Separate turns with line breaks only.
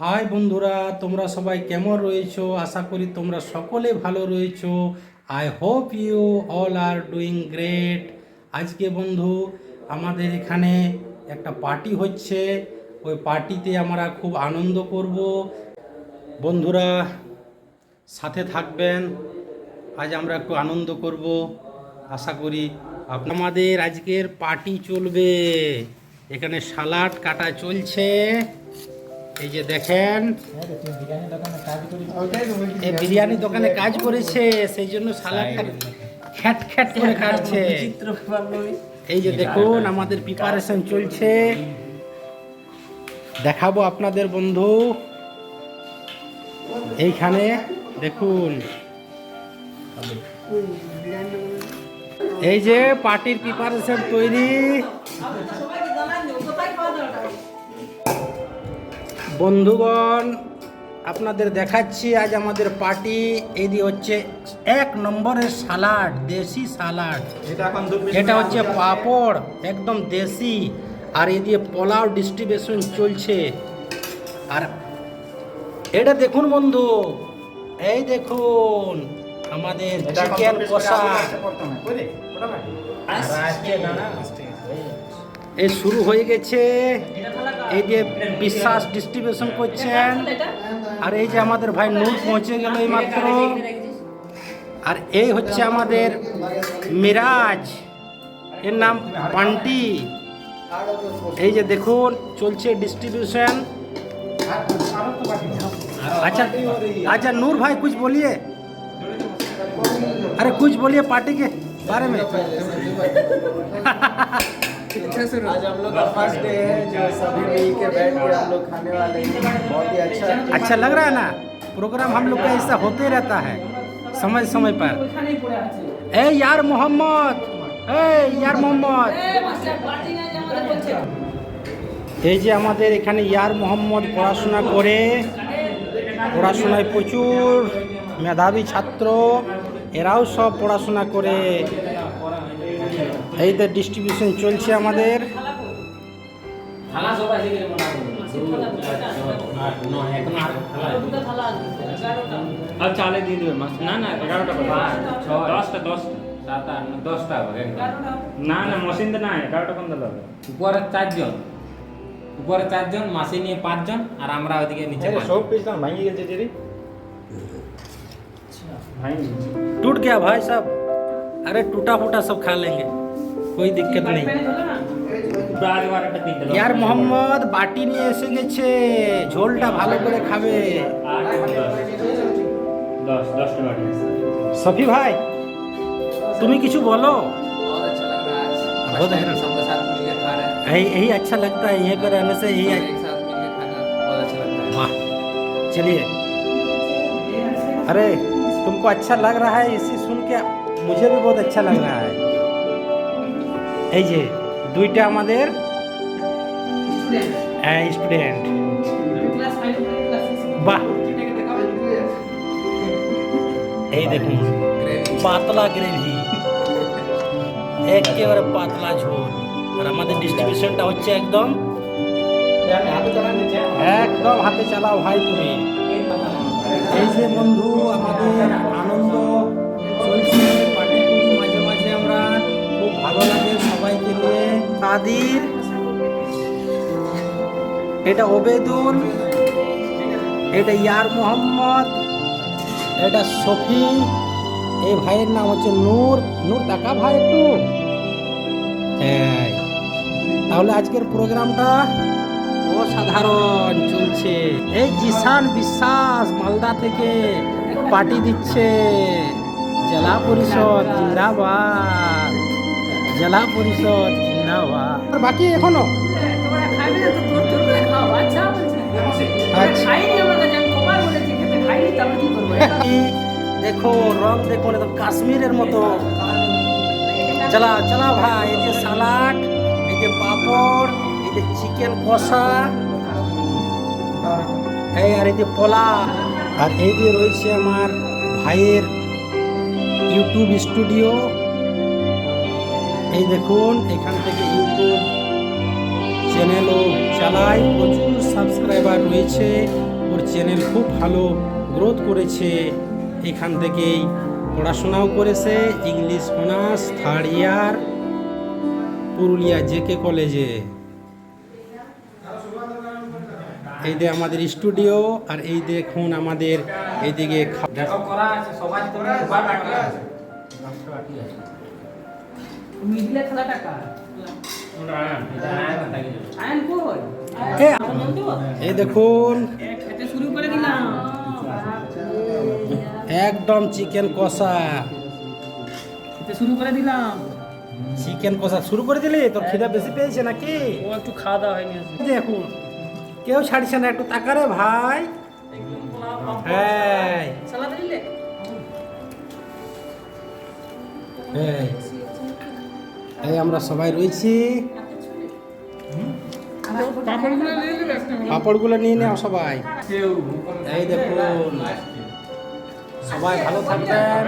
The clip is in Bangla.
হাই বন্ধুরা, তোমরা সবাই কেমন রয়েছো? আশা করি তোমরা সকলে ভালো রয়েছো। I hope you all are doing great আজকে বন্ধু, আমাদের এখানে একটা পার্টি হচ্ছে। ওই পার্টিতে আমরা খুব আনন্দ করব। বন্ধুরা, সাথে থাকবেন। আজ আমরা একটু আনন্দ করব। আশা করি আমাদের আজকের পার্টি চলবে। এখানে সালাড কাটা চলছে। এই যে দেখেন এই বিরিয়ানি দোকানে কাজ করেছে সেই জন্য সালাডটা খ্যাট খ্যাট করে কাটছে এই যে দেখুন আমাদের প্রিপারেশন চলছে। দেখাবো আপনাদের বন্ধু। এইখানে দেখুন। এই যে পার্টির প্রিপারেশন তৈরি। বন্ধুগণ আপনাদের দেখাচ্ছি আজ আমাদের পার্টি। এদি হচ্ছে এক নম্বরের সালাড দেশি সালাড। এটা হচ্ছে পাঁপড় একদম দেশি। আর এই দিয়ে পোলাও ডিস্ট্রিবিউশন চলছে। আর এটা দেখুন বন্ধু এই দেখুন আমাদের চিকেন কষা। এই শুরু হয়ে গেছে এই যে বিশ্বাস ডিস্ট্রিবিউশন করছেন আর এই যে আমাদের ভাই নূর পৌঁছে গেল এই মাত্র আর এই হচ্ছে আমাদের মিরাজ এর নাম বান্টি এই যে দেখুন চলছে ডিস্ট্রিবিউশন अच्छा अच्छा नूर भाई कुछ बोलिए अरे कुछ बोलिए पार्टी के बारे में
आज हम लोग का फर्स्ट डे है जो सभी मिल के बैठ के हम लोग खाने वाले हैं बहुत ही अच्छा
अच्छा लग रहा है ना प्रोग्राम हम लोग का ऐसा होते रहता है समय समय पर ए यार मोहम्मद ए यार मोहम्मद এই যে আমাদের এখানে ইয়ার মোহাম্মদ পড়াশোনা করে পড়াশোনায় প্রচুর মেধাবী ছাত্র এরাও সব পড়াশোনা করে এই তো ডিস্ট্রিবিউশন চলছে আমাদের
আর চালে দিয়ে দেবে মাছ না না এগারোটা করে দশটা দশটা
সাত আট নয়, দশটা হবে একদম।
না না মশিন তো না এগারোটা কোন দাদা
উপরে চারজন উপরে চারজন মাসি নিয়ে পাঁচজন আর আমরা ওদিকে নিচে পাঁচজন।
সব পিস দাম ভাঙিয়ে গেছে যে ভাঙিয়ে গেছে
टूट गया भाई साहब अरे टूटा फूटा सब खा लेंगे कोई दिक्कत नहीं
আজ বার একটা দিন দিল
ইয়ার মোহাম্মদ বাটি নিয়ে এসে গেছে ঝোলটা ভালো করে খাবে
আট দশ দশ দশটা বাকি
সফি ভাই তুমি কিছু বলো
बहुत अच्छा लग रहा है आज
बहुत
फर्स्ट टाइम
अच्छा।
सबके साथ मिलकर खा रहे हैं
यही यही अच्छा लगता है यहीं पर रहने से यही
एक साथ मिलकर खाना बहुत अच्छा लगता है
वाह चलिए अरे तुमको अच्छा लग रहा है इसी सुन के मुझे भी बहुत अच्छा लग रहा है এই যে দুইটা আমাদের স্টুডেন্ট বাহ। এই দেখুন পাতলা গ্রেভি একেবারে পাতলা ঝোল। আর আমাদের ডিস্ট্রিবিউশনটা হচ্ছে একদম একদম হাতে চালাও ভাই তুমি। এই যে বন্ধু আমাদের এটা ওবেদুল এটা ইয়ার মোহাম্মদ এটা শফি এই ভাইয়ের নাম হচ্ছে নূর। নূর টাকা ভাই একটু। হ্যাঁ তাহলে আজকের প্রোগ্রামটা অসাধারণ চলছে। এই জিসান বিশ্বাস মালদা থেকে পার্টি দিচ্ছে জেলা পরিষদ জিন্দাবাদ। জেলা পরিষদ জিন্দাবাদ। আর বাকি এখনও। এই দেখো রং দেখো একদম কাশ্মীরের মতো চলা চলা ভাই এই যে সালাড এই যে পাপড় এই যে চিকেন কষা এই আর এই যে পোলা আর এই যে রয়েছে আমার ভাইয়ের ইউটিউব স্টুডিও এই দেখুন, এখান থেকে ইউটিউব চ্যানেলও চালায় প্রচুর সাবস্ক্রাইবার রয়েছে। ওর চ্যানেল খুব ভালো গ্রোথ করেছে। এখান থেকেই পড়াশোনাও করেছে। English honours third year Purulia JK কলেজে এই যে আমাদের স্টুডিও আর এই দেখুন আমাদের এইদিকে খা-
দেখো করা?
এই দেখুন। একদম চিকেন কষা।
শুরু করে দিলাম
চিকেন কষা। শুরু করে দিলি? তোর খিদা বেশি পেয়েছে নাকি?
ও একটু খাওয়া দাওয়া হয়নি
দেখুন। কেউ ছাড়ছে না, একটু তাকারে ভাই। হ্যাঁ
সালাদ
এই আমরা সবাই রয়েছি।
পাপড়গুলো নিয়ে
নাও সবাই। এই দেখুন। সবাই ভালো থাকবেন।